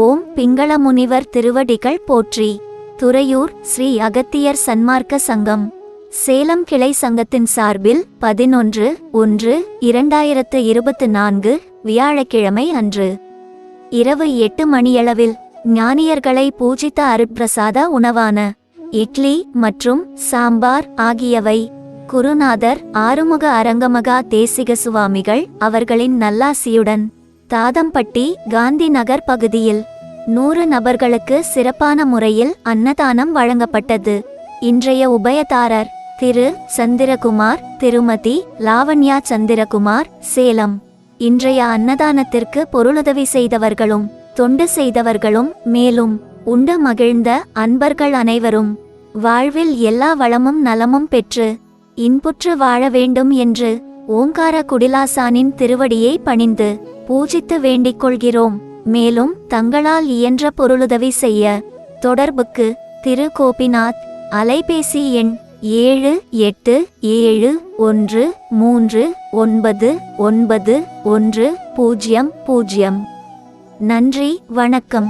ஓம் பிங்கள முனிவர் திருவடிகள் போற்றி. துறையூர் ஸ்ரீ அகத்தியர் சன்மார்க்க சங்கம். சேலம் கிளை சங்கத்தின் சார்பில் பதினொன்று ஒன்று இரண்டாயிரத்து இருபத்து நான்கு வியாழக்கிழமை அன்று. இரவு எட்டு மணியளவில் ஞானியர்களை பூஜித்த அருட்பிரசாத உணவான இட்லி மற்றும் சாம்பார் ஆகியவை குருநாதர் ஆறுமுக அரங்கமகா தேசிக சுவாமிகள் அவர்களின் நல்லாசியுடன் தாதம்பட்டி காந்தி நகர் பகுதியில் நூறு நபர்களுக்கு சிறப்பான முறையில் அன்னதானம் வழங்கப்பட்டது. இன்றைய உபயதாரர் திரு சந்திரகுமார் திருமதி லாவண்யா சந்திரகுமார் சேலம். இன்றைய அன்னதானத்திற்கு பொருளுதவி செய்தவர்களும் தொண்டு செய்தவர்களும் மேலும் உண்டு மகிழ்ந்த அன்பர்கள் அனைவரும். வாழ்வில் எல்லா வளமும் நலமும் பெற்று இன்புற்று வாழ வேண்டும் என்று ஓங்கார குடிலாசானின் திருவடியை பணிந்து பூஜித்து வேண்டிக் கொள்கிறோம். மேலும் தங்களால் இயன்ற பொருளுதவி செய்ய. தொடர்புக்கு திரு. கோபிநாத். அலைபேசி எண் ஏழு எட்டு ஏழு ஒன்று மூன்று ஒன்பது ஒன்பது ஒன்று பூஜ்ஜியம் பூஜ்ஜியம் நன்றி வணக்கம்.